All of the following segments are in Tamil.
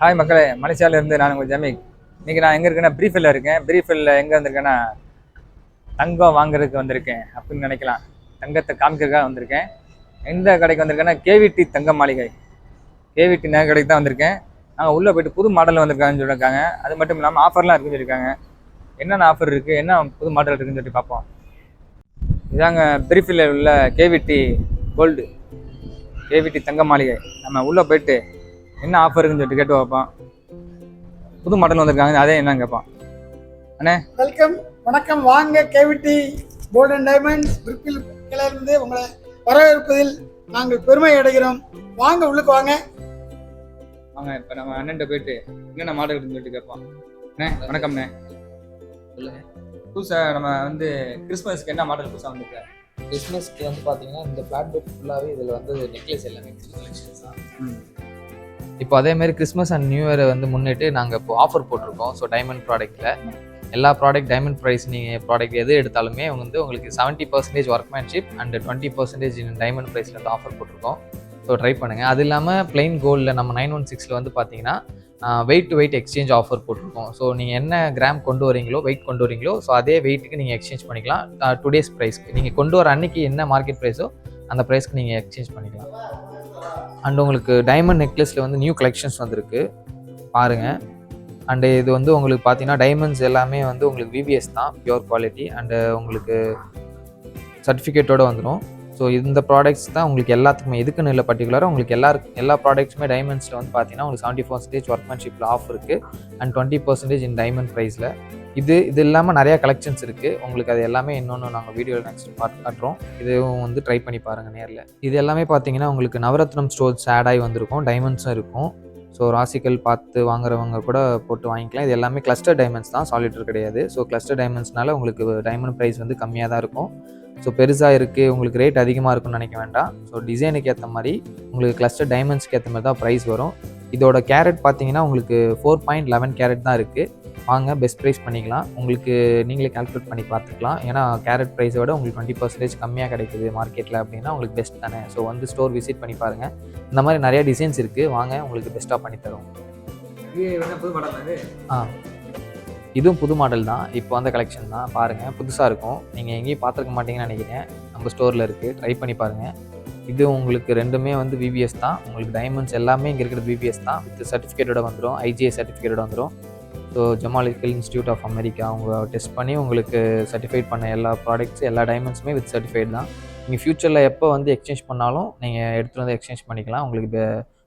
ஹாய் மக்களே. மலேசியால இருந்து நான் உங்கள் ஜமீக். இன்னைக்கு நான் எங்கே இருக்கேன்னா ப்ரீஃபில் இருக்கேன். ப்ரீஃபில் எங்கே வந்திருக்கேன்னா தங்கம் வாங்குறதுக்கு வந்திருக்கேன் அப்படின்னு நினைக்கலாம். தங்கத்தை காமிக்கிறதுக்காக வந்திருக்கேன். எந்த கடைக்கு வந்திருக்கேன்னா கேவிடி தங்க மாளிகை. கேவிடி நகை கடைக்கு தான் வந்திருக்கேன். நாங்கள் உள்ளே போயிட்டு புது மாடலில் வந்திருக்காங்கன்னு சொல்லியிருக்காங்க. அது மட்டும் இல்லாமல் ஆஃபர்லாம் இருக்குன்னு சொல்லியிருக்காங்க. என்னென்ன ஆஃபர் இருக்குது என்ன புது மாடல் இருக்குன்னு சொல்லிட்டு பார்ப்போம். இதாங்க ப்ரீஃபில் உள்ள கேவிடி கோல்டு கேவிடி தங்க மாளிகை. நம்ம உள்ளே போயிட்டு என்ன ஆஃபர் இருக்குன்னு சொல்லிட்டு கேட்டு பார்ப்போம். புது மாடல் வந்திருக்காங்க. அதே என்னன்னு கேட்போம். அண்ணே. வெல்கம் வணக்கம். வாங்க. கேவிடி கோல்டன் டைமண்ட்ஸ் பிரிப்பில் இருந்து உங்களை வரவேற்பதில் நாங்கள் பெருமை அடைகிறோம். வாங்க உள்ளுக்கு வாங்க. வாங்க இப்போ நம்ம அண்ணன்ட்ட போயிட்டு என்னென்ன மாடல் இருக்குன்னு சொல்லிட்டு கேட்போம். அண்ணே வணக்கம்ண்ணே. சொல்லுங்க. புதுசாக நம்ம வந்து கிறிஸ்மஸ்க்கு என்ன மாடல் புதுசாக வந்திருக்கு? கிறிஸ்மஸ்க்கு வந்து பார்த்தீங்கன்னா இந்த பிளாட் பெட் ஃபுல்லாகவே இதில் வந்து நெக்லஸ் எல்லாமே கலெக்ஷன்ஸ் தான். ம். இப்போ அதே மாதிரி கிறிஸ்மஸ் அண்ட் நியூ இயரை வந்து முன்னிட்டு நாங்கள் இப்போ ஆஃபர் போட்டிருக்கோம். ஸோ டைமண்ட் ப்ராடக்ட்டில் எல்லா ப்ராடக்ட் டைமண்ட் ப்ரைஸ் நீங்கள் ப்ராடக்ட் எது எடுத்தாலுமே வந்து உங்களுக்கு seventy percentage workmanship and twenty percentage diamond ப்ரைஸில் வந்து ஆஃபர் போட்டிருக்கோம். ஸோ ட்ரை பண்ணுங்கள் அது இல்லாமல் பிளைன் கோல்டில் நம்ம நைன் ஒன் சிக்ஸில் வந்து பார்த்தீங்கன்னா weight to weight exchange offer போட்டிருக்கோம். ஸோ நீங்கள் என்ன கிராம் கொண்டு வரீங்களோ வெயிட் கொண்டு வரீங்களோ ஸோ அதே வெயிட்டுக்கு நீங்கள் எக்ஸ்சேஞ்ச் பண்ணிக்கலாம். டூ டேஸ் ப்ரைஸ்க்கு நீங்கள் கொண்டு வர அன்னைக்கு என்ன மார்க்கெட் ப்ரைஸோ அந்த ப்ரைஸ்க்கு நீங்கள் எக்ஸ்சேஞ்ச் பண்ணிக்கலாம். அண்ட் உங்களுக்கு டைமண்ட் நெக்லஸில் வந்து நியூ கலெக்ஷன்ஸ் வந்திருக்கு. பாருங்கள் அண்டு இது வந்து உங்களுக்கு பார்த்தீங்கன்னா டைமண்ட்ஸ் எல்லாமே வந்து உங்களுக்கு விபிஎஸ் தான் பியூர் குவாலிட்டி அண்டு உங்களுக்கு சர்டிஃபிகேட்டோடு வந்துடும் ஸோ இந்த ப்ராடக்ட்ஸ் தான் உங்களுக்கு எல்லாத்துக்குமே எதுக்குன்னு இல்லை பர்டிகுலராக உங்களுக்கு எல்லா எல்லா ப்ராடக்ட்ஸுமே டைமண்ட்ஸில் வந்து பார்த்தீங்கன்னா உங்களுக்கு செவன்ட்டி பர்சன்டேஜ் ஒர்க்மேன்ஷிப்பில் ஆஃப் இருக்குது and twenty percentage in diamond ப்ரைஸில் இது இது இல்லாமல் நிறையா கலெக்ஷன்ஸ் இருக்குது உங்களுக்கு அது எல்லாமே இன்னொன்று நாங்கள் வீடியோவில் நெக்ஸ்ட் பார்த்து காட்டுறோம். இதுவும் வந்து ட்ரை பண்ணி பாருங்கள் நேரில். இது எல்லாமே பார்த்தீங்கன்னா உங்களுக்கு நவரத்னம் ஸ்டோர்ஸ் ஆட் ஆகி வந்திருக்கும். டைமண்ட்ஸும் இருக்கும். ஸோ ராசிக்கல் பார்த்து வாங்குறவங்க கூட போட்டு வாங்கிக்கலாம். இது எல்லாமே கிளஸ்டர் டைமண்ட்ஸ் தான். சாலிட்டர் கிடையாது. ஸோ கிளஸ்டர் டைமண்ட்ஸ்னால உங்களுக்கு டைமண்ட் ப்ரைஸ் வந்து கம்மியாக தான் இருக்கும். ஸோ பெருசாக இருக்குது உங்களுக்கு ரேட் அதிகமாக இருக்கும்னு நினைக்க வேண்டாம். ஸோ டிசைனுக்கு ஏற்ற மாதிரி உங்களுக்கு கிளஸ்டர் டைமண்ட்ஸ்க்கு ஏற்ற மாதிரி தான் ப்ரைஸ் வரும். இதோட கேரட் பார்த்தீங்கன்னா உங்களுக்கு ஃபோர் பாயிண்ட் லெவன் கேரட் தான் இருக்குது வாங்க பெஸ்ட் ப்ரைஸ் பண்ணிக்கலாம். உங்களுக்கு நீங்களே கால்குலேட் பண்ணி பார்த்துக்கலாம். ஏன்னா கேரட் ப்ரைஸை விட உங்களுக்கு டுவெண்ட்டி பர்சன்டேஜ் கம்மியாக கிடைக்குது மார்க்கெட்டில் அப்படின்னா உங்களுக்கு பெஸ்ட் தானே. ஸோ வந்து ஸ்டோர் விசிட் பண்ணி பாருங்கள் இந்த மாதிரி நிறைய டிசைன்ஸ் இருக்குது வாங்க உங்களுக்கு பெஸ்ட்டாக பண்ணி தரோம் இது என்ன புது மாடல் இது ஆ. இதுவும் புது மாடல் தான். இப்போ வந்த கலெக்ஷன் தான். பாருங்கள் புதுசாக இருக்கும். நீங்கள் எங்கேயும் பார்த்துருக்க மாட்டீங்கன்னு நினைக்கிறேன். நம்ம ஸ்டோரில் இருக்குது ட்ரை பண்ணி பாருங்கள் இது உங்களுக்கு ரெண்டுமே வந்து விபிஎஸ் தான். உங்களுக்கு டைமண்ட்ஸ் எல்லாமே இங்கே இருக்கிற பிபிஎஸ் தான். வித் சர்டிஃபிகேட்டோட வந்துடும் ஐஜிஐ சர்டிஃபிகேட்டோட வந்துடும் so gemological institute of America அவங்க டெஸ்ட் பண்ணி உங்களுக்கு சர்டிஃபைட் பண்ண எல்லா ப்ராடக்ட்ஸ் எல்லா டைமண்ட்ஸுமே வித் சர்டிஃபைட் தான். நீங்கள் ஃப்யூச்சரில் எப்போ வந்து எக்ஸ்சேஞ்ச் பண்ணாலும் நீங்கள் எடுத்துகிட்டு வந்து எக்ஸ்சேஞ்ச் பண்ணிக்கலாம். உங்களுக்கு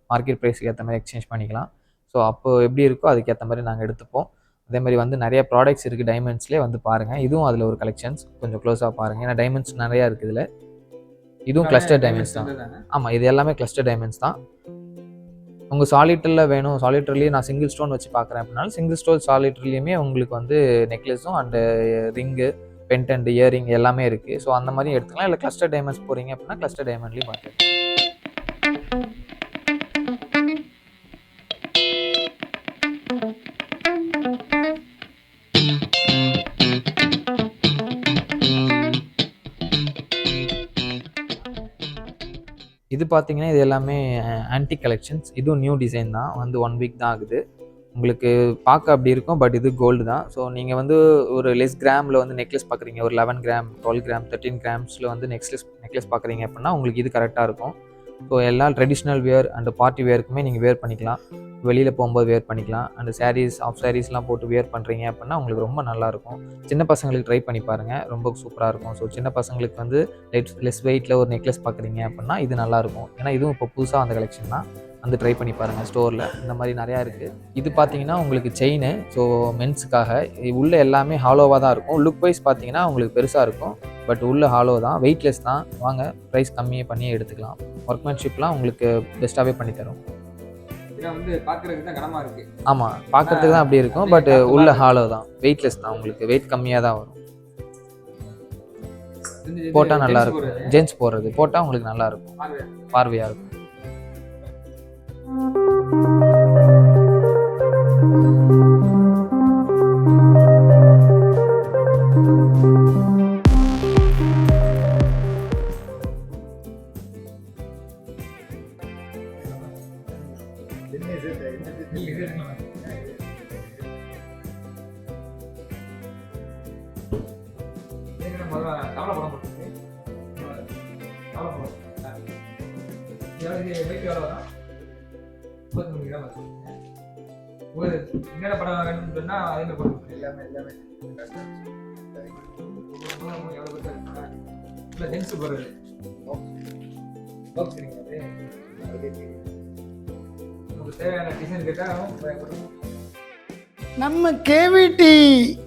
மார்க்கெட் ப்ரைஸுக்கு ஏற்ற மாதிரி எக்ஸ்சேஞ்ச் பண்ணிக்கலாம். ஸோ அப்போ எப்படி இருக்கோ அதுக்கேற்ற மாதிரி நாங்கள் எடுத்துப்போம். அதே மாதிரி வந்து நிறைய ப்ராடக்ட்ஸ் இருக்குது டைமண்ட்ஸ்லேயே வந்து பாருங்கள் இதுவும் அதில் ஒரு கலெக்ஷன்ஸ் கொஞ்சம் க்ளோஸாக பாருங்கள் ஏன்னா டைமண்ட்ஸ் நிறையா இருக்குது இதில். இதுவும் கிளஸ்டர் டைமண்ட்ஸ் தான். ஆமாம் இது எல்லாமே கிளஸ்டர் டைமண்ட்ஸ் தான். உங்கள் சாலிட்டரில் வேணும். சாலிட்டர்லேயே நான் சிங்கிள் ஸ்டோன் வச்சு பார்க்குறேன் அப்படின்னாலும் சிங்கிள் ஸ்டோன் சாலிட்டர்லேயுமே உங்களுக்கு வந்து நெக்லஸும் அண்டு ரிங்கு பென்டென்ட் இயரிங் எல்லாமே இருக்குது ஸோ அந்த மாதிரி எடுத்துக்கலாம். இல்லை கிளஸ்டர் டைமண்ட்ஸ் போகிறீங்க அப்படின்னா கிளஸ்டர் டைமண்ட்லேயும் பார்த்துக்கலாம் இது பார்த்தீங்கன்னா இது எல்லாமே ஆன்டி கலெக்ஷன்ஸ் இதுவும் நியூ டிசைன் தான். வந்து ஒன் வீக் தான் ஆகுது. உங்களுக்கு பார்க்க அப்படி இருக்கும் பட் இது கோல்டு தான். ஸோ நீங்கள் வந்து ஒரு லெஸ் கிராமில் வந்து நெக்லஸ் பார்க்குறீங்க ஒரு eleven gram twelve gram thirteen கிராம்ஸில் வந்து நெக்லஸ் நெக்லஸ் பார்க்குறீங்க அப்படின்னா உங்களுக்கு இது கரெக்டாக இருக்கும். ஸோ எல்லா ட்ரெடிஷ்னல் வியர் அண்ட் பார்ட்டி வியருக்குமே நீங்கள் வேர் பண்ணிக்கலாம். வெளியில் போகும்போது வேர் பண்ணிக்கலாம். அந்த சாரீஸ் ஆஃப் சாரீஸ்லாம் போட்டு வேர் பண்ணுறீங்க அப்படின்னா உங்களுக்கு ரொம்ப நல்லாயிருக்கும் சின்ன பசங்களுக்கு ட்ரை பண்ணி பாருங்கள் ரொம்ப சூப்பராக இருக்கும். ஸோ சின்ன பசங்களுக்கு வந்து லெட் லெஸ் வெயிட்டில் ஒரு நெக்லஸ் பார்க்குறீங்க அப்படின்னா இது நல்லாயிருக்கும் ஏன்னா இதுவும் இப்போ புதுசாக அந்த கலெக்ஷன் தான். வந்து ட்ரை பண்ணி பாருங்கள் ஸ்டோரில் இந்த மாதிரி நிறையா இருக்குது இது பார்த்தீங்கன்னா உங்களுக்கு செயின் ஸோ மென்ஸுக்காக உள்ளே எல்லாமே ஹாலோவாக தான் இருக்கும். லுக் வைஸ் பார்த்தீங்கன்னா உங்களுக்கு பெருசாக இருக்கும். பட் உள்ள ஹாலோ தான். வெயிட்லெஸ் தான். வாங்க ப்ரைஸ் கம்மியே பண்ணியே எடுத்துக்கலாம். ஒர்க்மேன்ஷிப்லாம் உங்களுக்கு பெஸ்ட்டாகவே பண்ணித்தரும். வந்து பார்க்குறதுக்கு தான் கனமாக இருக்குது ஆமாம் பார்க்கறதுக்கு தான் அப்படி இருக்கும். பட் உள்ள ஹாலோ தான். வெயிட்லெஸ் தான் உங்களுக்கு. வெயிட் கம்மியாக தான் வரும். போட்டா நல்லா இருக்கும் ஜென்ஸ் போடுறது. போட்டால் உங்களுக்கு நல்லா இருக்கும் பார்வையாக இருக்கும். என்னென்ன படம் வேணும்னு சொன்னா அதே மாதிரி போட்டு எல்லாமே எல்லாமே. இல்லை ஜென்ஸ் போடுறது. பாக்ஸ் அது. நமக்கு தேவையான டிசைன் கேட்டால் நம்ம கேவிடி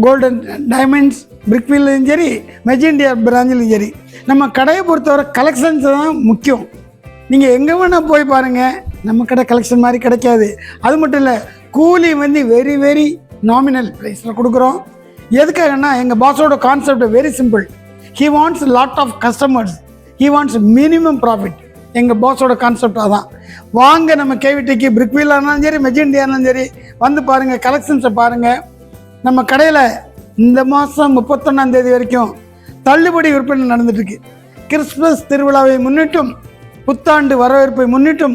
கோல்டன் டைமண்ட்ஸ் பிரிக்வில்லையும் சரி மெஜிண்டியா பிராஞ்சிலும் சரி நம்ம கடையை பொறுத்தவரை கலெக்ஷன்ஸ் தான் முக்கியம். நீங்கள் எங்கே வேணால் போய் பாருங்கள் நம்ம கடை கலெக்ஷன் மாதிரி கிடைக்காது. அது மட்டும் இல்லை கூலி வந்து வெரி வெரி நாமினல் ப்ரைஸில் கொடுக்குறோம். எதுக்காகன்னா எங்கள் பாஸோட concept very simple he wants lot of customers he wants minimum profit எங்கள் பாஸோட கான்செப்ட் அதான். வாங்க நம்ம கேவிடிக்கு பிரிக்வீலானாலும் சரி மெஜெண்டியானாலும் சரி வந்து பாருங்கள் கலெக்ஷன்ஸை பாருங்கள் நம்ம கடையில் இந்த மாதம் முப்பத்தொன்னாம் தேதி வரைக்கும் தள்ளுபடி விற்பனை நடந்துட்டுருக்கு. கிறிஸ்மஸ் திருவிழாவை முன்னிட்டும் புத்தாண்டு வரவேற்பை முன்னிட்டும்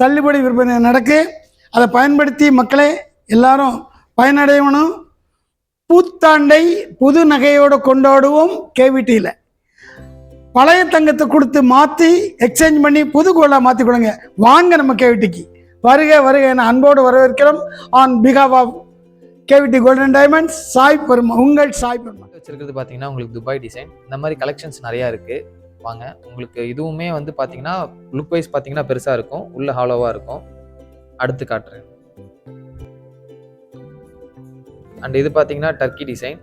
தள்ளுபடி விற்பனை நடக்கு. அதை பயன்படுத்தி மக்களே எல்லாரும் பயனடையணும். புத்தாண்டை புது நகையோடு கொண்டாடுவோம் கேவிட்டியில் பழைய தங்கத்தை கொடுத்து மாற்றி எக்ஸ்சேஞ்ச் பண்ணி புது கோலாக மாற்றி கொடுங்க வாங்க நம்ம கேவிட்டிக்கு வருக வருக என அன்போடு வரவேற்கிறோம். On பிகாப் of KVD golden diamonds Sai Peruma உங்கள் சாய் பெருமா. வச்சிருக்கிறது பார்த்தீங்கன்னா உங்களுக்கு துபாய் டிசைன். இந்த மாதிரி கலெக்ஷன்ஸ் நிறையா இருக்குது வாங்க உங்களுக்கு இதுவுமே வந்து பார்த்தீங்கன்னா லுக் வைஸ் பார்த்தீங்கன்னா பெருசாக இருக்கும். உள்ள ஹாலோவாக இருக்கும். அடுத்து காட்டுறேன். அண்ட் இது பார்த்தீங்கன்னா டர்க்கி டிசைன்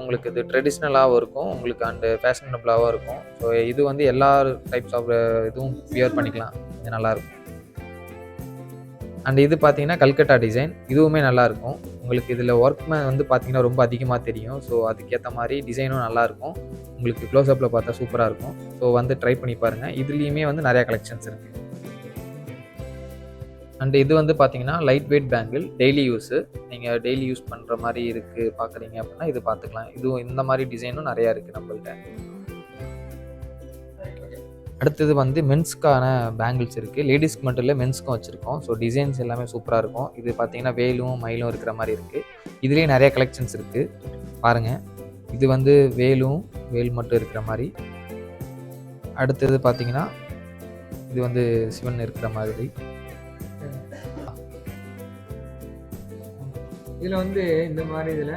உங்களுக்கு இது ட்ரெடிஷ்னலாகவும் இருக்கும். உங்களுக்கு அண்டு ஃபேஷனபிளாகவும் இருக்கும். ஸோ இது வந்து எல்லா டைப்ஸ் ஆஃப் இதுவும் பியர் பண்ணிக்கலாம். இது நல்லாயிருக்கும் அண்ட் இது பார்த்தீங்கன்னா கல்கட்டா டிசைன் இதுவுமே நல்லாயிருக்கும். உங்களுக்கு இதில் ஒர்க்மே வந்து பார்த்தீங்கன்னா ரொம்ப அதிகமாக தெரியும். ஸோ அதுக்கேற்ற மாதிரி டிசைனும் நல்லாயிருக்கும். உங்களுக்கு க்ளோஸ்அப்பில் பார்த்தா சூப்பராக இருக்கும். ஸோ வந்து ட்ரை பண்ணி பாருங்கள் இதுலேயுமே வந்து நிறையா கலெக்ஷன்ஸ் இருக்குது அண்ட் இது வந்து பார்த்தீங்கன்னா light weight bangle daily use நீங்கள் டெய்லி யூஸ் பண்ணுற மாதிரி இருக்குது பார்க்குறீங்க அப்படின்னா இது பார்த்துக்கலாம் இதுவும் இந்த மாதிரி டிசைனும் நிறையா இருக்குது நம்மள்கிட்ட அடுத்தது வந்து மென்ஸ்க்கான பேங்கிள்ஸ் இருக்குது லேடிஸ்க்கு மட்டும் இல்லை மென்ஸ்க்கும் வச்சுருக்கோம். ஸோ டிசைன்ஸ் எல்லாமே சூப்பராக இருக்கும். இது பார்த்தீங்கன்னா வேலும் மயிலும் இருக்கிற மாதிரி இருக்குது இதுலேயே நிறைய கலெக்ஷன்ஸ் இருக்குது பாருங்கள் இது வந்து வேலும் வேல் மட்டும் இருக்கிற மாதிரி. அடுத்தது பார்த்தீங்கன்னா இது வந்து சிவன் இருக்கிற மாதிரி. இதில் வந்து இந்த மாதிரி இதில்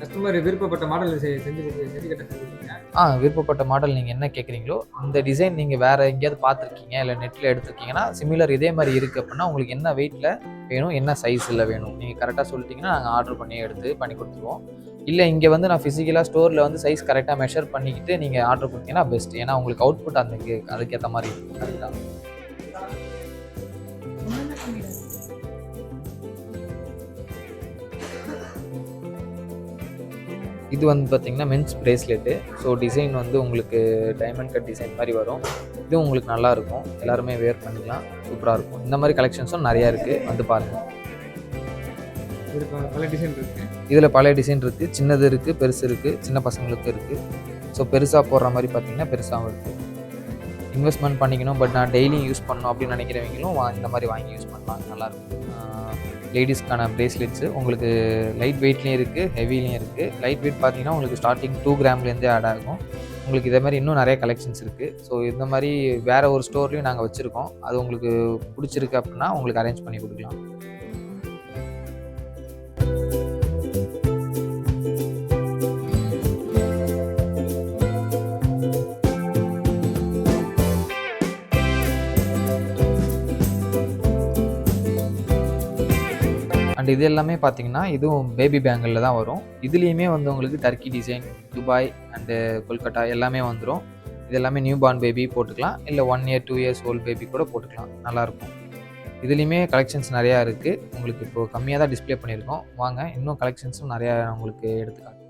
கஸ்டமர் விருப்பப்பட்ட மாடல் செஞ்சு செஞ்சு கட்ட விருப்பப்பட்ட மாடல் நீங்கள் என்ன கேட்குறீங்களோ இந்த டிசைன் நீங்கள் வேறு எங்கேயாவது பார்த்துருக்கீங்க இல்லை நெட்டில் எடுத்துருக்கீங்கன்னா சிமிலர் இதே மாதிரி இருக்குது அப்படின்னா உங்களுக்கு என்ன வெயிட்டில் வேணும் என்ன சைஸில் வேணும்? நீங்கள் கரெக்டாக சொல்லிட்டீங்கன்னா நாங்கள் ஆர்டர் பண்ணி எடுத்து பண்ணி கொடுத்துருவோம். இல்லை இங்கே வந்து நான் ஃபிசிக்கலாக ஸ்டோரில் வந்து சைஸ் கரெக்டாக மெஷர் பண்ணிக்கிட்டு நீங்கள் ஆர்டர் கொடுத்தீங்கன்னா பெஸ்ட் ஏன்னா உங்களுக்கு அவுட்புட் அந்த அதுக்கேற்ற மாதிரி இருக்கும் கரெக்டாக இது வந்து பார்த்தீங்கன்னா மென்ஸ் பிரேஸ்லெட்டு ஸோ டிசைன் வந்து உங்களுக்கு டைமண்ட் கட் டிசைன் மாதிரி வரும். இது உங்களுக்கு நல்லா இருக்கும். எல்லாருமே வேர் பண்ணிக்கலாம். சூப்பராக இருக்கும். இந்த மாதிரி கலெக்ஷன்ஸும் நிறையா இருக்குது வந்து பாருங்கள் பல டிசைன் இருக்கு. இதில் பழைய டிசைன் இருக்குது சின்னது இருக்குது பெருசு இருக்குது சின்ன பசங்களுக்கு இருக்குது ஸோ பெருசாக போடுற மாதிரி பார்த்தீங்கன்னா பெருசாகவும் இருக்குது இன்வெஸ்ட்மெண்ட் பண்ணிக்கணும். பட் நான் டெய்லியும் யூஸ் பண்ணணும் அப்படின்னு நினைக்கிறவங்களும் வா இந்த மாதிரி வாங்கி யூஸ் பண்ணலாம். நல்லாயிருக்கும் லேடிஸ்க்கான ப்ரேஸ்லெட்ஸு உங்களுக்கு லைட் வெயிட்லேயும் இருக்குது ஹெவிலையும் இருக்குது லைட் வெயிட் பார்த்தீங்கன்னா உங்களுக்கு ஸ்டார்டிங் டூ கிராம்லேருந்தே ஆட் ஆகும். உங்களுக்கு இதே மாதிரி இன்னும் நிறைய கலெக்ஷன்ஸ் இருக்குது ஸோ இந்த மாதிரி வேறு ஒரு ஸ்டோர்லேயும் நாங்கள் வச்சுருக்கோம். அது உங்களுக்கு பிடிச்சிருக்கு அப்படின்னா உங்களுக்கு அரேஞ்ச் பண்ணி கொடுக்கலாம். பட் இது எல்லாமே பார்த்தீங்கன்னா இதுவும் பேபி பேங்கிளில் தான் வரும். இதுலேயுமே வந்து உங்களுக்கு Turkey design Dubai and Kolkata எல்லாமே வந்துடும் இது எல்லாமே நியூ பார்ன் பேபி போட்டுக்கலாம். இல்லை one year two years old baby கூட போட்டுக்கலாம். நல்லாயிருக்கும். இதுலேயுமே கலெக்ஷன்ஸ் நிறையா இருக்குது உங்களுக்கு இப்போ கம்மியாக தான் டிஸ்ப்ளே பண்ணியிருக்கோம். வாங்க இன்னும் கலெக்ஷன்ஸும் நிறையா உங்களுக்கு எடுத்துக்காட்டு.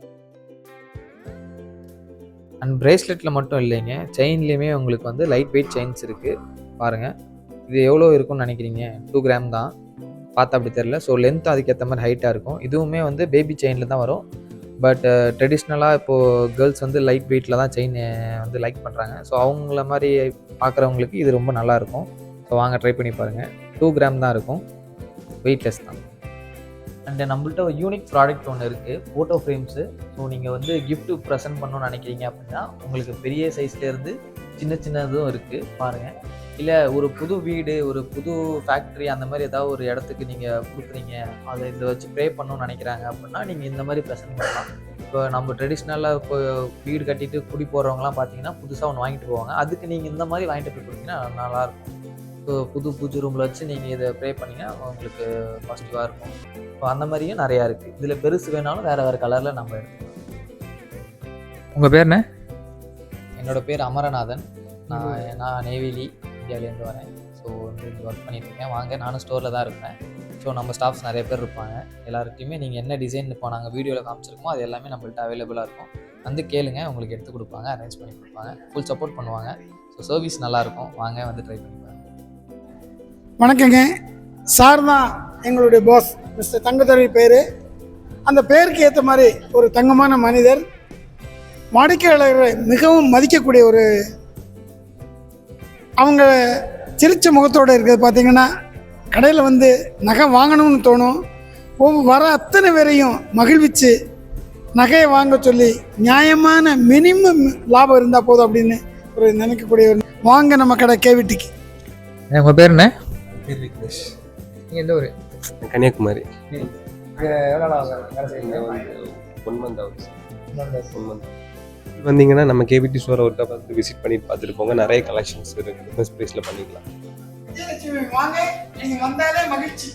அண்ட் பிரேஸ்லெட்டில் மட்டும் இல்லைங்க. செயின்லேயுமே உங்களுக்கு வந்து லைட் வெயிட் செயின்ஸ் இருக்குது பாருங்கள் இது எவ்வளோ இருக்கும்னு நினைக்கிறீங்க? டூ கிராம் தான். பார்த்தா அப்படி தெரில ஸோ லென்த் அதுக்கேற்ற மாதிரி ஹைட்டாக இருக்கும். இதுவுமே வந்து பேபி செயினில் தான் வரும். பட் ட்ரெடிஷ்னலாக இப்போது கேர்ள்ஸ் வந்து லைட் வெயிட்டில் தான் செயின் uh, வந்து லைக் பண்ணுறாங்க ஸோ அவங்கள மாதிரி பார்க்குறவங்களுக்கு இது ரொம்ப நல்லாயிருக்கும் ஸோ வாங்க ட்ரை பண்ணி பாருங்கள் டூ கிராம் தான் இருக்கும். வெயிட்லெஸ் தான். அண்ட் நம்மள்ட்ட ஒரு யூனிக் ப்ராடக்ட் ஒன்று இருக்குது ஃபோட்டோ ஃப்ரேம்ஸு ஸோ நீங்கள் வந்து கிஃப்ட்டு ப்ரெசென்ட் பண்ணணும்னு நினைக்கிறீங்க அப்படின்னா உங்களுக்கு பெரிய சைஸ்லேருந்து சின்ன சின்னதும் இருக்குது பாருங்கள் இல்லை ஒரு புது வீடு ஒரு புது ஃபேக்ட்ரி அந்த மாதிரி ஏதாவது ஒரு இடத்துக்கு நீங்கள் கொடுக்குறீங்க. அதை இதை வச்சு ப்ரே பண்ணணும்னு நினைக்கிறாங்க அப்படின்னா நீங்கள் இந்த மாதிரி ப்ரெசென்ட் பண்ணலாம். இப்போ நம்ம ட்ரெடிஷ்னலாக இப்போ வீடு கட்டிட்டு குடி போகிறவங்களாம் பார்த்தீங்கன்னா புதுசாக ஒன்று வாங்கிட்டு போவாங்க. அதுக்கு நீங்கள் இந்த மாதிரி வாங்கிட்டு போய் கொடுத்தீங்கன்னா நல்லாயிருக்கும் ஸோ புது பூஜை ரூமில் வச்சு நீங்கள் இதை ப்ரே பண்ணிங்கன்னா உங்களுக்கு பாசிட்டிவாக இருக்கும். ஸோ அந்த மாதிரியும் நிறையா இருக்குது இதில் பெருசு வேணாலும் வேறு வேறு கலரில் நம்ம எடுத்துக்கலாம். உங்கள் பேர் என்ன? என்னோட பேர் அமரநாதன். நான் நான் நெய்வேலி. இந்தியாவிலேருந்து வரேன். ஸோ வந்து இங்கே ஒர்க் பண்ணிட்டுருக்கேன். வாங்க நானும் ஸ்டோரில் தான் இருப்பேன். ஸோ நம்ம ஸ்டாஃப்ஸ் நிறைய பேர் இருப்பாங்க. எல்லாருக்குமே நீங்கள் என்ன டிசைன் இப்போ நாங்கள் வீடியோவில் காமிச்சிருக்கோமோ அது எல்லாமே நம்மள்ட்ட அவைலபிளாக இருக்கும். வந்து கேளுங்க உங்களுக்கு எடுத்து கொடுப்பாங்க அரேஞ்ச் பண்ணி கொடுப்பாங்க. ஃபுல் சப்போர்ட் பண்ணுவாங்க. ஸோ சர்வீஸ் நல்லாயிருக்கும். வாங்க வந்து ட்ரை பண்ணி பாருங்க. வணக்கங்க. சார் தான் எங்களுடைய பாஸ் மிஸ்டர் தங்கத்துறை பேர். அந்த பேருக்கு ஏற்ற மாதிரி ஒரு தங்கமான மனிதர். வாடிக்கையாளர்களை மிகவும் மதிக்கக்கூடிய ஒரு அவங்க சிரிச்ச முகத்தோடு இருக்கிறது பார்த்தீங்கன்னா கடையில் வந்து நகை வாங்கணும்னு தோணும். ஒவ்வொரு வர அத்தனை பேரையும் மகிழ்விச்சு நகையை வாங்க சொல்லி நியாயமான மினிமம் லாபம் இருந்தால் போதும் அப்படின்னு ஒரு நினைக்கக்கூடிய ஒரு வாங்க நம்ம கடை கேவிட்டிக்கு. உங்கள் பேர் என்ன? விக்னேஷ். நீங்கள் எந்த ஊர்? கன்னியாகுமரி. ஒன் மந்த் ஆகுது ஒன் மந்த் வந்தீங்கன்னா நம்ம கேபிடி ஸ்டோரை ஒருக்கா வந்து விசிட் பண்ணிட்டு பார்த்துட்டு போங்க நிறைய கலெக்ஷன்ஸ் இருக்குது பெஸ்ட் ப்ரைஸில் பண்ணிக்கலாம். வாங்க. நீங்க வந்தாலே மகிழ்ச்சி.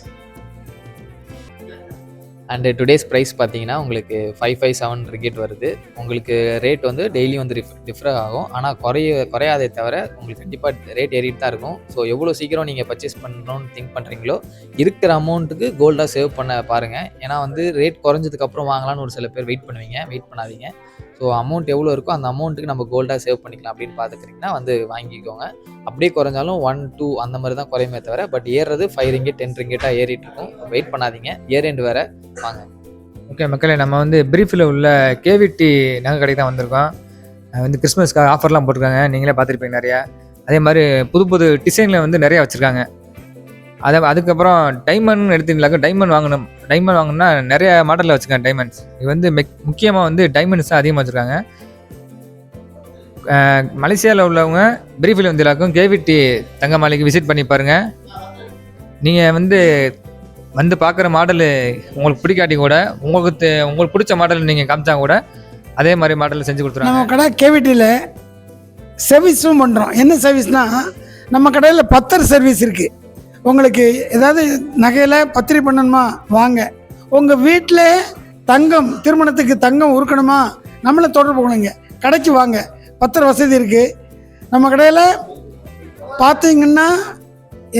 அண்டு டுடேஸ் ப்ரைஸ் பார்த்தீங்கன்னா உங்களுக்கு ஃபைவ் ஃபைவ் செவன் ரிக்கெட் வருது. உங்களுக்கு ரேட் வந்து டெய்லி வந்து டிஃப்ரெ ஆகும். ஆனால் குறைய குறையாதே தவிர உங்களுக்கு கண்டிப்பாக ரேட் ஏறிட்டு தான் இருக்கும். ஸோ எவ்வளோ சீக்கிரம் நீங்கள் பர்ச்சேஸ் பண்ணணும்னு திங்க் பண்ணுறீங்களோ இருக்கிற அமௌண்ட்டுக்கு கோல்டாக சேவ் பண்ண பாருங்கள் ஏன்னா வந்து ரேட் குறைஞ்சதுக்கப்புறம் வாங்கலாம்னு ஒரு சில பேர் வெயிட் பண்ணுவீங்க. வெயிட் பண்ணாதீங்க. ஸோ அமௌண்ட் எவ்வளோ இருக்கோ அந்த அமௌண்ட்டுக்கு நம்ம கோல்டாக சேவ் பண்ணிக்கலாம் அப்படின்னு பார்த்துக்கிறீங்கன்னா வந்து வாங்கிக்கோங்க. அப்படியே குறைஞ்சாலும் ஒன் டூ அந்த மாதிரி தான் குறையுமே தவிர பட் ஏறுறது ஃபைவ் ரிங்கெட் டென் ரிங்கெட்டாக ஏறிட்டு இருக்கும். வெயிட் பண்ணாதீங்க. இயர் வேற வேறு வாங்க. ஓகே மக்களே நம்ம வந்து பிரீஃபில் உள்ள கேவிடி நகை கடைக்கு தான் வந்திருக்கோம். வந்து கிறிஸ்மஸ்க்காக ஆஃபர்லாம் போட்டிருக்காங்க. நீங்களே பார்த்துருப்பீங்க நிறையா. அதே மாதிரி புது புது டிசைனில் வந்து நிறையா வச்சுருக்காங்க. அதை அதுக்கப்புறம் டைமண்ட் எடுத்தீங்களாக்க டைமண்ட் வாங்கணும். டைமண்ட் வாங்கினா நிறைய மாடலில் வச்சுருக்காங்க டைமண்ட்ஸ் இது வந்து முக்கியமாக வந்து டைமண்ட்ஸ் தான் அதிகமாக வச்சுருக்காங்க. மலேசியாவில் உள்ளவங்க பிரீஃபில் வந்திலாக்கும் கேவிடி தங்க மாளிகைக்கு விசிட் பண்ணி பாருங்கள் நீங்கள் வந்து வந்து பார்க்குற மாடலு உங்களுக்கு பிடிக்காட்டி கூட உங்களுக்கு உங்களுக்கு பிடிச்ச மாடல் நீங்கள் காமிச்சா கூட அதே மாதிரி மாடலில் செஞ்சு கொடுத்துருவாங்க. நம்ம கடை கேவிட்டியில் சர்வீஸும் பண்ணுறோம் என்ன சர்வீஸ்னால் நம்ம கடையில் பத்தர் சர்வீஸ் இருக்குது உங்களுக்கு ஏதாவது நகையில் பத்திரி பண்ணணுமா? வாங்க. உங்கள் வீட்டில் தங்கம் திருமணத்துக்கு தங்கம் உருக்கணுமா? நம்மளை தொடர்பு கொள்ளுங்க. கடைக்கு வாங்க. பத்திர வசதி இருக்குது நம்ம கடையில் பார்த்தீங்கன்னா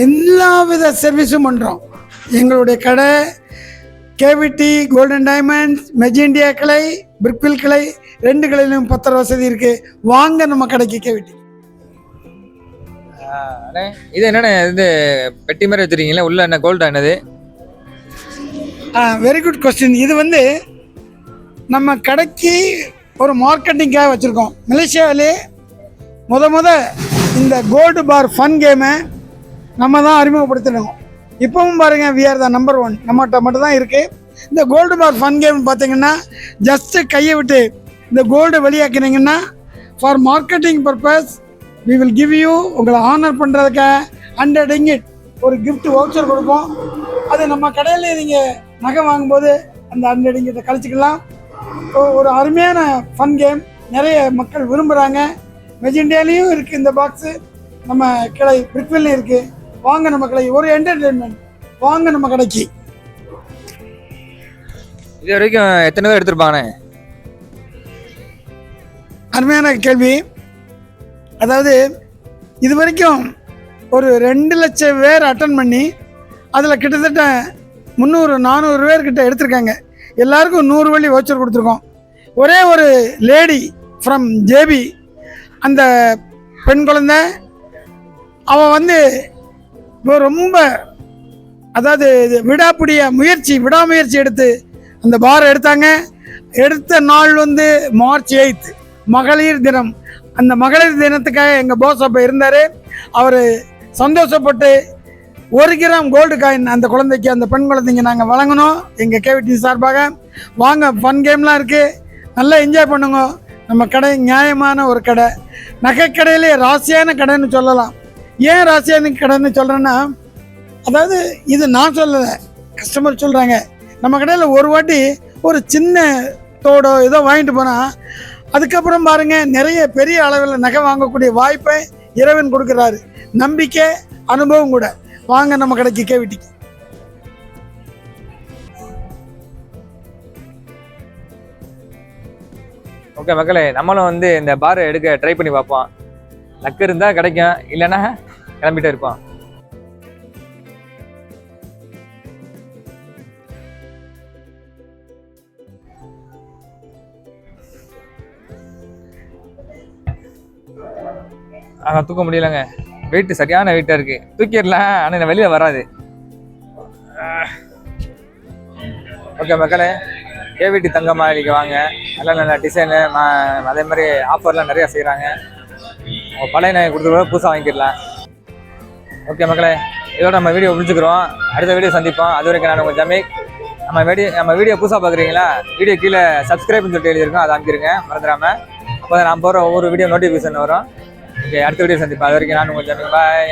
எல்லா வித சர்வீஸும் பண்ணுறோம் எங்களுடைய கடை கேவிடி கோல்டன் டைமண்ட்ஸ் மெஜிண்டியா கிளை பிரிக்பில் கிளை ரெண்டு கிளையிலும் பத்திர வசதி இருக்குது வாங்க நம்ம கடைக்கு கேவிட்டி இது என்னென்ன இது பெட்டி மாதிரி வச்சுருக்கீங்களா உள்ள என்ன கோல்டா என்னது? வெரி குட் கொஸ்டின் இது வந்து நம்ம கடைக்கு ஒரு மார்க்கெட்டிங்காக வச்சுருக்கோம். மலேசியாவிலே முத முத இந்த கோல்டு பார் ஃபன் கேமை நம்ம தான் அறிமுகப்படுத்தினோம். இப்போவும் பாருங்கள் விஆர் தான் நம்பர் ஒன் நம்மகிட்ட மட்டும் தான் இருக்குது இந்த கோல்டு பார் ஃபன் கேம் பார்த்தீங்கன்னா ஜஸ்ட்டு கையை விட்டு இந்த gold வெளியாக்கினீங்கன்னா for marketing purpose we will give you உங்களை ஆனர் பண்ணுறதுக்கு ஹண்ட்ரட் இங்கிட் ஒரு gift வவுச்சர் கொடுப்போம். அது நம்ம கடையில் நீங்கள் நகை வாங்கும்போது அந்த ஹண்ட்ரட் இங்கிட்ட கழிச்சிக்கலாம். ஒரு அருமையான ஃபன் கேம் நிறைய மக்கள் விரும்புகிறாங்க மெஜிண்டியாலேயும் இருக்குது இந்த பாக்ஸு நம்ம கிளை பிரிக்வில்லையும் இருக்குது வாங்க நம்ம கிளை ஒரு என்டர்டெயின்மெண்ட் வாங்க நம்ம கடைக்கு. இது வரைக்கும் எத்தனை பேர் எடுத்திருப்பாங்கண்ணே? அருமையான கேள்வி. அதாவது இது வரைக்கும் ஒரு ரெண்டு லட்சம் பேர் அட்டன் பண்ணி அதில் கிட்டத்தட்ட முந்நூறு நானூறு பேர்கிட்ட எடுத்திருக்காங்க. எல்லாருக்கும் நூறு வழி வவுச்சர் கொடுத்துருக்கோம். ஒரே ஒரு லேடி ஃப்ரம் ஜேபி அந்த பெண் குழந்த அவன் வந்து இப்போ ரொம்ப அதாவது இது விடாப்பிடிய முயற்சி விடாமுயற்சி எடுத்து அந்த பாரை எடுத்தாங்க. எடுத்த நாள் வந்து மார்ச் எயித் மகளிர் தினம். அந்த மகளிர் தினத்துக்காக எங்கள் போஸ் அப்போ இருந்தார். அவர் சந்தோஷப்பட்டு ஒரு கிராம் கோல்டு காயின் அந்த குழந்தைக்கு அந்த பெண் குழந்தைங்க நாங்கள் வழங்கணும் எங்கள் கேவிடி சார்பாக. வாங்க ஃபன் கேம்லாம் இருக்குது நல்லா என்ஜாய் பண்ணுங்க. நம்ம கடை நியாயமான ஒரு கடை. நகைக்கடையிலே ராசியான கடைன்னு சொல்லலாம். ஏன் ராசியான கடைன்னு சொல்கிறேன்னா அதாவது இது நான் சொல்லலை கஸ்டமர் சொல்கிறாங்க நம்ம கடையில் ஒரு வாட்டி ஒரு சின்ன தோடோ ஏதோ வாங்கிட்டு போனால் அதுக்கப்புறம் பாருங்கள் நிறைய பெரிய அளவில் நகை வாங்கக்கூடிய வாய்ப்பை இறைவன் கொடுக்குறாரு. நம்பிக்கை அனுபவம் கூட. வாங்க நம்ம கடைக்கு கேவிட்டிக்கு. ஓகே மக்களே நம்மளும் வந்து இந்த பாரை எடுக்க ட்ரை பண்ணி பார்ப்போம். லக்கு இருந்தால் கிடைக்கும் இல்லைன்னா கிளம்பிட்டே இருப்போம். ஆனால் தூக்க முடியலங்க. வெயிட் சரியான வெயிட்டாக இருக்குது தூக்கிடலாம் ஆனால் இந்த வெளியில் வராது. ஓகே மக்களே கேவிடி தங்க மாளிகை வாங்க. நல்ல நல்ல டிசைனு அதே மாதிரி ஆஃபர்லாம் நிறையா செய்கிறாங்க உங்கள் பழைய நகை கொடுத்து கூட புதுசாக வாங்கிக்கலாம். ஓகே மக்களே இதோட நம்ம வீடியோ முடிச்சுக்கிறோம். அடுத்த வீடியோ சந்திப்போம். அது வரைக்கும் நான் உங்கள் ஜமீக். நம்ம வீடியோ நம்ம வீடியோ புதுசாக பார்க்குறீங்களா? வீடியோ கீழே சப்ஸ்கிரைப்னு சொல்லிட்டு எழுதியிருக்கோம். அதை அமைச்சிருங்க மறந்துடாமல் அப்போ நான் போகிற ஒவ்வொரு வீடியோ நோட்டிஃபிகேஷன் வரும். ஓகே அடுத்த வீடியோ சந்திப்போம். அது வரைக்கும் நான் உங்கள் ஜமீக் பாய்